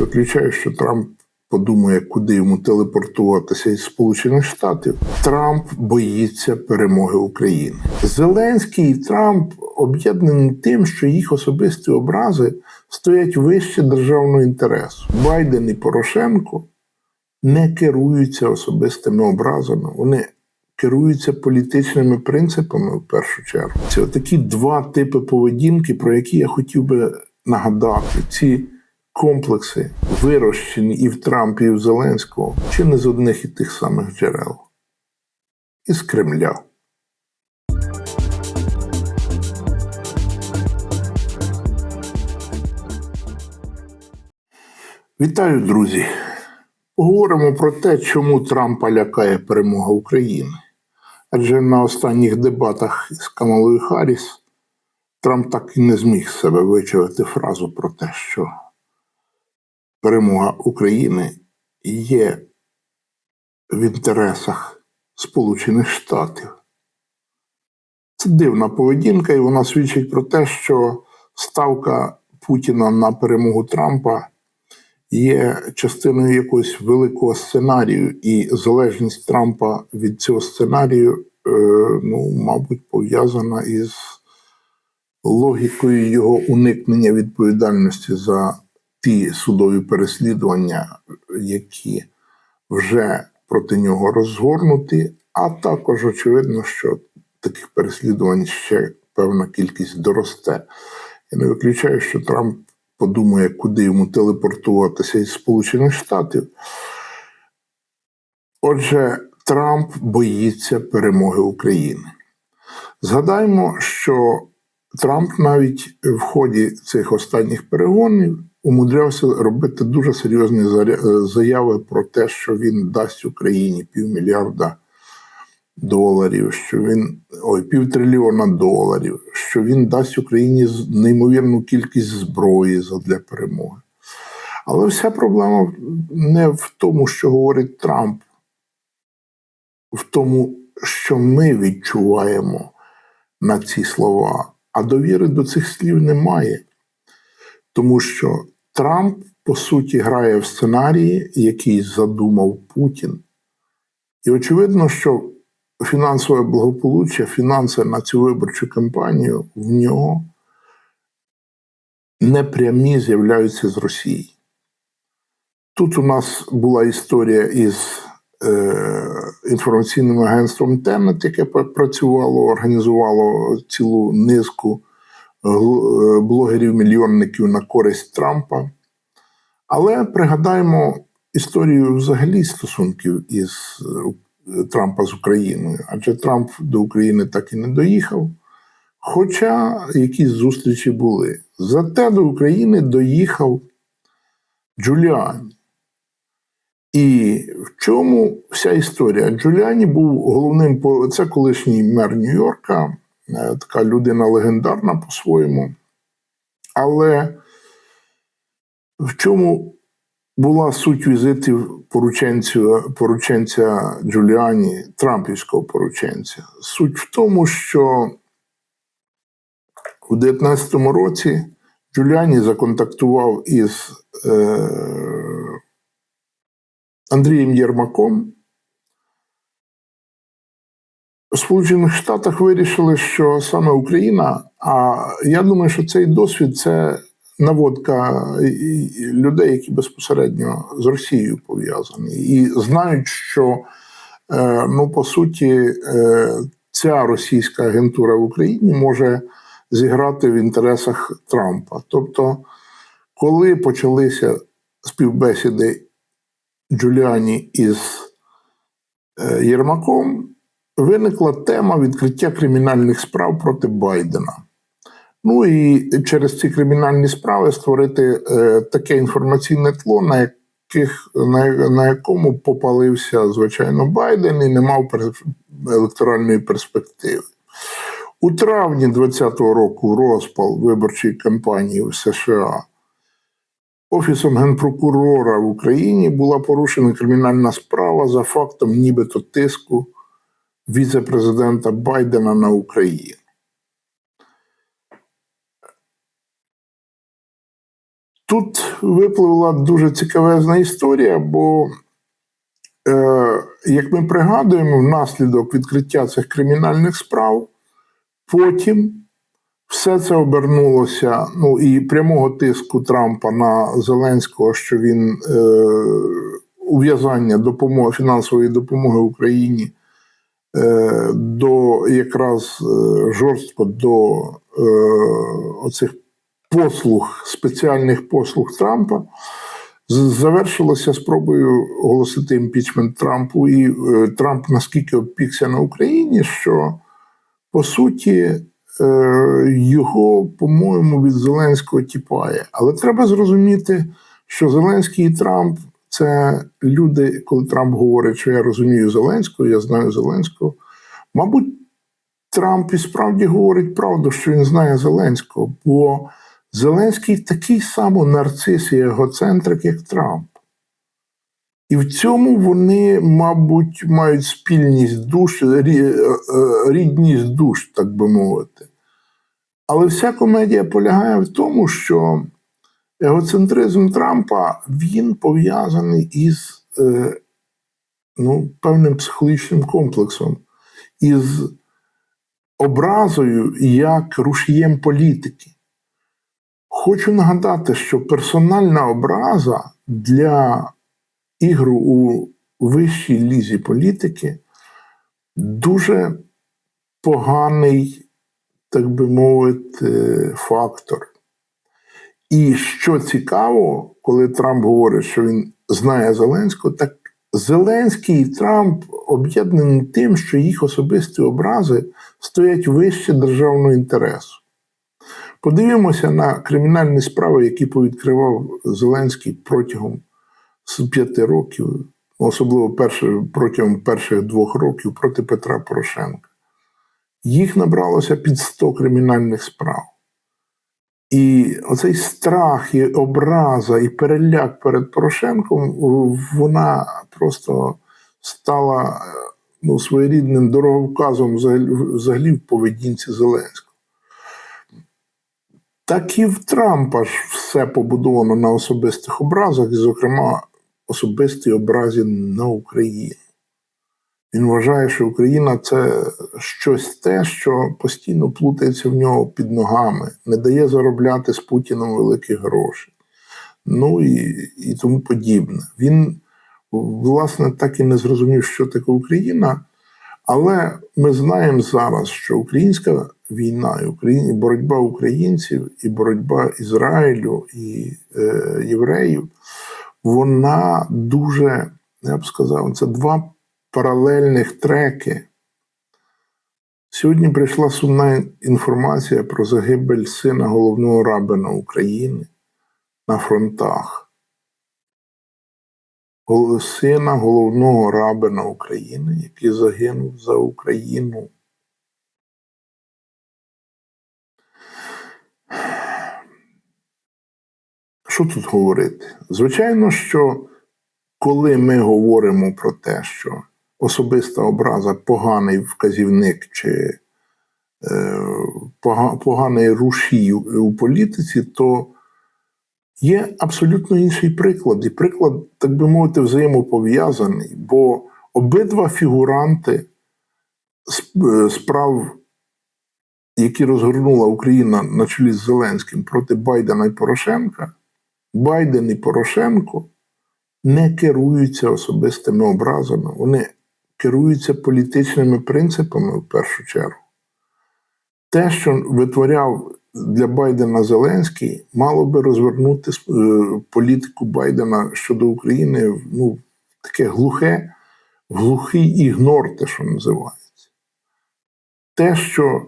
виключаю, що Трамп подумає, куди йому телепортуватися із Сполучених Штатів. Трамп боїться перемоги України. Зеленський і Трамп об'єднані тим, що їх особисті образи стоять вище державного інтересу. Байден і Порошенко не керуються особистими образами. Вони керуються політичними принципами в першу чергу. Це такі два типи поведінки, про які я хотів би нагадати. Ці комплекси вирощені і в Трампі, і в Зеленського, чи не з одних і тих самих джерел, із Кремля. Вітаю, друзі! Поговоримо про те, чому Трампа лякає перемога України. Адже на останніх дебатах з Камалою Харріс Трамп так і не зміг себе вичавити фразу про те, що перемога України є в інтересах Сполучених Штатів. Це дивна поведінка, і вона свідчить про те, що ставка Путіна на перемогу Трампа є частиною якогось великого сценарію, і залежність Трампа від цього сценарію, е, ну, мабуть, пов'язана із логікою його уникнення відповідальності за ті судові переслідування, які вже проти нього розгорнуті, а також очевидно, що таких переслідувань ще певна кількість доросте. Я не виключаю, що Трамп подумає, куди йому телепортуватися із Сполучених Штатів. Отже, Трамп боїться перемоги України. Згадаймо, що Трамп навіть в ході цих останніх перегонів умудрявся робити дуже серйозні заяви про те, що він дасть Україні півмільярда доларів, що він ой, півтрильйона доларів, що він дасть Україні неймовірну кількість зброї для перемоги. Але вся проблема не в тому, що говорить Трамп, в тому, що ми відчуваємо на ці слова, а довіри до цих слів немає. Тому що Трамп, по суті, грає в сценарії, який задумав Путін. І очевидно, що фінансове благополуччя, фінанси на цю виборчу кампанію в нього непрямі з'являються з Росії. Тут у нас була історія із е, інформаційним агентством Тенет, яке працювало, організувало цілу низку блогерів-мільйонників на користь Трампа. Але пригадаємо історію взагалі стосунків із Трампа з Україною, адже Трамп до України так і не доїхав. Хоча якісь зустрічі були. Зате до України доїхав Джуліані. І в чому вся історія? Джуліані був головним це колишній мер Нью-Йорка, е, така людина легендарна по-своєму. Але в чому була суть візитів порученця Джуліані, Трампівського порученця. Суть в тому, що у 19-му році Джуліані законтактував із е, Андрієм Єрмаком. Сполучених Штатах вирішили, що саме Україна, а я думаю, що цей досвід це наводка людей, які безпосередньо з Росією пов'язані, і знають, що е, ну по суті е, ця російська агентура в Україні може зіграти в інтересах Трампа. Тобто, коли почалися співбесіди Джуліані із е, Єрмаком, виникла тема відкриття кримінальних справ проти Байдена. Ну і через ці кримінальні справи створити е, таке інформаційне тло, на яких на, на якому попалився звичайно Байден і не мав електоральної перспективи. У травні 2020 року розпал виборчої кампанії в США. Офісом генпрокурора в Україні була порушена кримінальна справа за фактом нібито тиску віце-президента Байдена на Україну. Тут випливла дуже цікавезна історія, бо, е, як ми пригадуємо, внаслідок відкриття цих кримінальних справ, потім все це обернулося ну, і прямого тиску Трампа на Зеленського, що він е, ув'язання допомоги, фінансової допомоги Україні до якраз е, жорстко до е, оцих послуг, спеціальних послуг Трампа. Завершилося спробою оголосити імпічмент Трампу, і е, Трамп наскільки опікся на Україні, що по суті е, його, по-моєму, від Зеленського тіпає. Але треба зрозуміти, що Зеленський і Трамп це люди, коли Трамп говорить, що я розумію Зеленського, я знаю Зеленського. Мабуть, Трамп і справді говорить правду, що він знає Зеленського, бо Зеленський такий самий нарцис і егоцентрик, як Трамп. І в цьому вони, мабуть, мають спільність душ, е, е, рідність душ, так би мовити. Але вся комедія полягає в тому, що егоцентризм Трампа він пов'язаний із е, ну, певним психологічним комплексом, із образою як рушієм політики. Хочу нагадати, що персональна образа для ігру у вищій лізі політики дуже поганий, так би мовити, фактор. І що цікаво, коли Трамп говорить, що він знає Зеленського, так Зеленський і Трамп об'єднані тим, що їх особисті образи стоять вище державного інтересу. Подивімося на кримінальні справи, які повідкривав Зеленський протягом п'яти років, особливо перше, протягом перших двох років проти Петра Порошенка. Їх набралося під 100 кримінальних справ. І оцей страх, і образа, і переляк перед Порошенком, вона просто стала ну, своєрідним дороговказом взагалі в поведінці Зеленського. Так і в Трампа ж все побудовано на особистих образах, і, зокрема, особистій образі на Україну. Він вважає, що Україна це щось те, що постійно плутається в нього під ногами, не дає заробляти з Путіном великих грошей. Ну і, і тому подібне. Він, власне, так і не зрозумів, що таке Україна. Але ми знаємо зараз, що українська війна, і Україні, боротьба українців, і боротьба Ізраїлю і е, євреїв, вона дуже, я б сказав, це два паралельних треки. Сьогодні прийшла сумна інформація про загибель сина головного рабина України на фронтах. Сина головного рабина України, який загинув за Україну. Що тут говорити? Звичайно, що коли ми говоримо про те, що особиста образа поганий вказівник чи е, поганий рушій у, політиці, то є абсолютно інший приклад. І приклад, так би мовити, взаємопов'язаний, бо обидва фігуранти е, справ, які розгорнула Україна на чолі з Зеленським проти Байдена і Порошенка, Байден і Порошенко не керуються особистими образами, вони керуються політичними принципами в першу чергу. Те, що витворяв для Байдена Зеленський, мало би розвернути е, політику Байдена щодо України ну, в таке глухе, в глухий ігнор, те, що називається. Те, що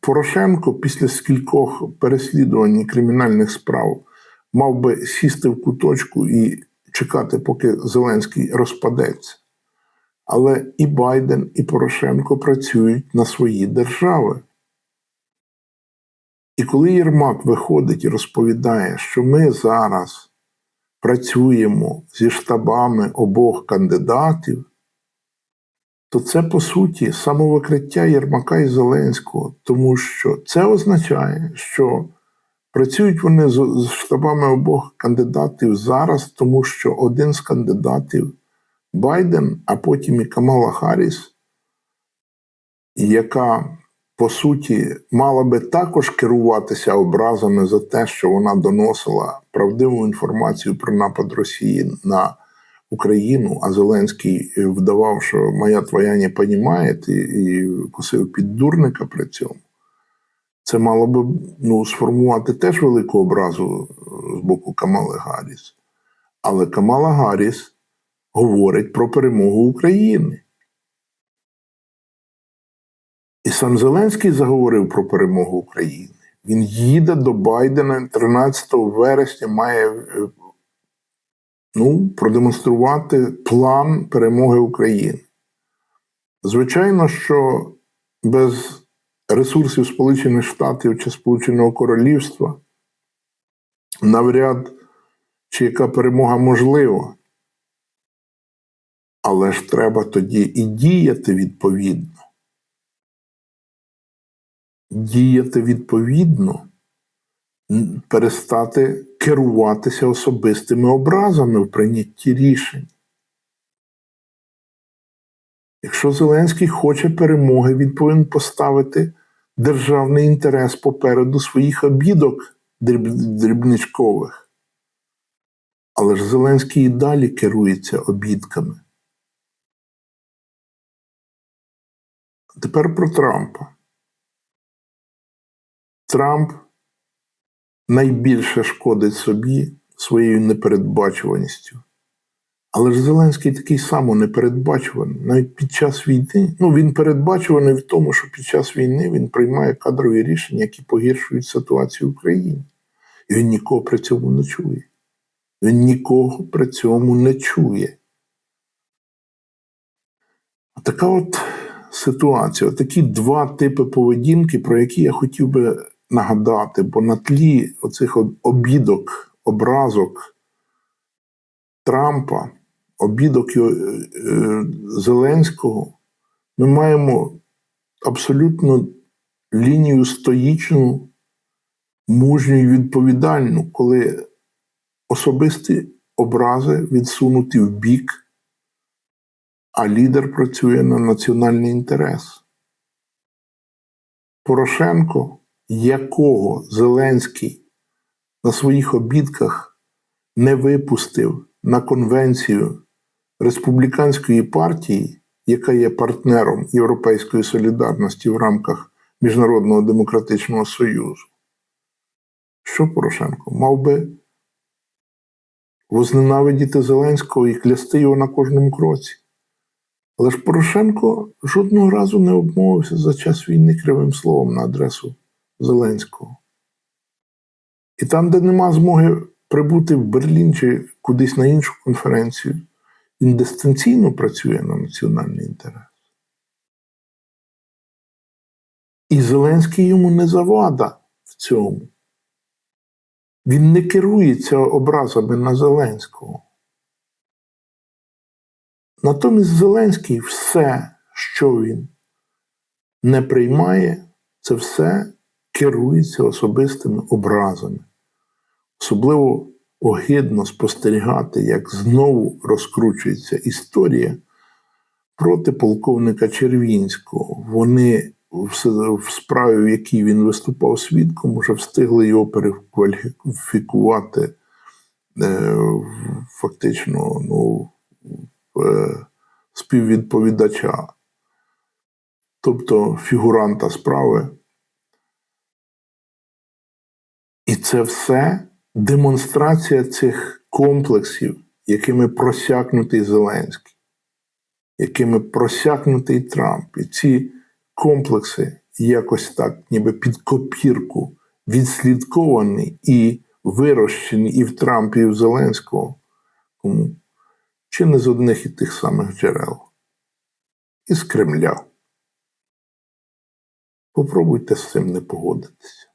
Порошенко після скількох переслідувань і кримінальних справ мав би сісти в куточку і чекати, поки Зеленський розпадеться. Але і Байден, і Порошенко працюють на свої держави. І коли Єрмак виходить і розповідає, що ми зараз працюємо зі штабами обох кандидатів, то це по суті самовикриття Єрмака і Зеленського, тому що це означає, що Працюють вони з, штабами обох кандидатів зараз, тому що один з кандидатів Байден, а потім і Камала Харріс, яка по суті мала би також керуватися образами за те, що вона доносила правдиву інформацію про напад Росії на Україну, а Зеленський вдавав, що моя твоя не понімає, і, і косив під дурника при цьому. Це мало би ну, сформувати теж велику образу з боку Камали Гарріс. Але Камала Гарріс говорить про перемогу України. І сам Зеленський заговорив про перемогу України. Він їде до Байдена 13 вересня, має е, ну, продемонструвати план перемоги України. Звичайно, що без ресурсів Сполучених Штатів чи Сполученого Королівства навряд чи яка перемога можлива. Але ж треба тоді і діяти відповідно. Діяти відповідно, перестати керуватися особистими образами в прийнятті рішень. Якщо Зеленський хоче перемоги, він повинен поставити державний інтерес попереду своїх обідок дрібничкових. Але ж Зеленський і далі керується обідками. Тепер про Трампа. Трамп найбільше шкодить собі своєю непередбачуваністю. Але ж Зеленський такий само непередбачуваний. Навіть під час війни, ну він передбачуваний в тому, що під час війни він приймає кадрові рішення, які погіршують ситуацію в Україні. І він нікого при цьому не чує. Він нікого при цьому не чує. Така от ситуація, такі два типи поведінки, про які я хотів би нагадати, бо на тлі оцих обідок, образок Трампа, обідок е, Зеленського, ми маємо абсолютно лінію стоїчну, мужню і відповідальну, коли особисті образи відсунуті в бік, а лідер працює на національний інтерес. Порошенко якого Зеленський на своїх обідках не випустив на конвенцію республіканської партії, яка є партнером Європейської солідарності в рамках Міжнародного демократичного союзу. Що Порошенко мав би возненавидіти Зеленського і клясти його на кожному кроці? Але ж Порошенко жодного разу не обмовився за час війни кривим словом на адресу Зеленського. І там, де нема змоги прибути в Берлін чи кудись на іншу конференцію, він дистанційно працює на національний інтерес. І Зеленський йому не завада в цьому. Він не керується образами на Зеленського. Натомість Зеленський все, що він не приймає, це все керується особистими образами. Особливо огидно спостерігати, як знову розкручується історія проти полковника Червінського. Вони в справі, в якій він виступав свідком, вже встигли його перекваліфікувати е, фактично ну, співвідповідача, тобто фігуранта справи. І це все демонстрація цих комплексів, якими просякнутий Зеленський, якими просякнутий Трамп. І ці комплекси якось так, ніби під копірку, відслідковані і вирощені і в Трампі, і в Зеленського. Чи не з одних і тих самих джерел? Із Кремля. Попробуйте з цим не погодитися.